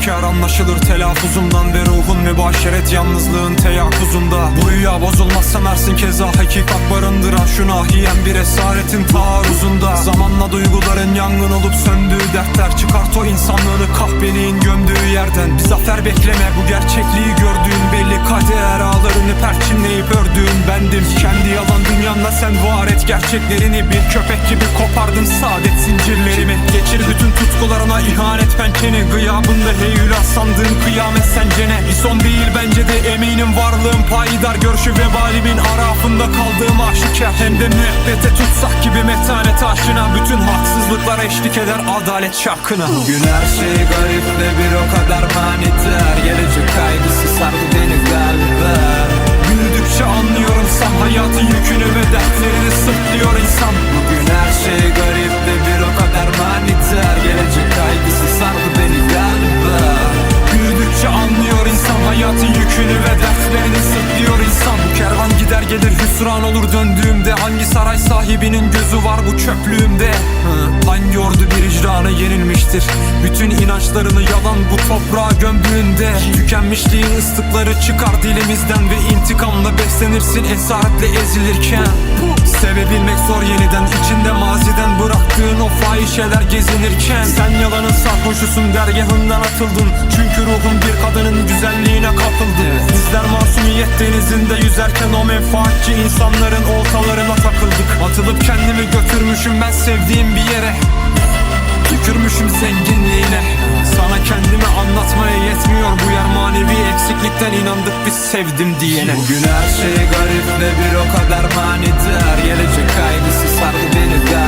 söyler anlaşılır telaffuzumdan Ve ruhun mübaşeret yalnızlığın teyakkuzunda. Bu rüya bozulmaz sanarsın keza hakikat barındıran Şu nahiyen bir esaretin taarruzunda. Zamanla duyguların yangın olup söndüğü dertler Çıkart o insanlığını kahpeliğin gömdüğü yerden. Bir zafer bekleme bu gerçekliği gördüğün belli. Kader ağlarını perçinleyip ördüğün bendim. Kendi yalan dünyanda sen var et gerçeklerini. Bir köpek gibi kopardın saadet zincirlerimi. Geçir bütün tutkularına ihanet pençeni Gıyabında heyula sandığın kıyamet sencene Bir son değil bence de eminim varlığım payidar Görüşü vebalimin arafında kaldığım aşikar Hem de müebbete tutsak gibi metanet aşına Bütün haksızlıklar eşlik eder adalet şarkına. Bugün her şey garip ve bir o kadar manidar Gelecek kaygısı sardı beni galiba Büyüdükçe anlıyorum sam hayatın yükünü ve dertlerini sırtlıyor insan hüsran olur döndüğümde Hangi saray sahibinin gözü var bu çöplüğümde? Hangi ordu bir icrana yenilmiştir. Bütün inançlarını Tükenmişliğin ıslıkları çıkar dilimizden Ve intikamla beslenirsin esaretle ezilirken. Sevebilmek zor yeniden içinde maziden bıraktığın o fahişeler gezinirken. Sen yalanın sarhoşusun dergahından atıldın. Çünkü ruhun bir kadının güzelliğine kapıldı Bizler masumiyet denizinde yüzerken o menfaatçi insanların oltalarına takıldık. Atılıp kendimi götürmüşüm ben sevdiğim bir yere. Tükürmüşüm zenginliğine. Sana kendimi yer manevi eksiklikten inandık biz sevdim diyene. Bugün her şey garip ve bir o kadar manidar. Gelecek kaygısı sardı beni galiba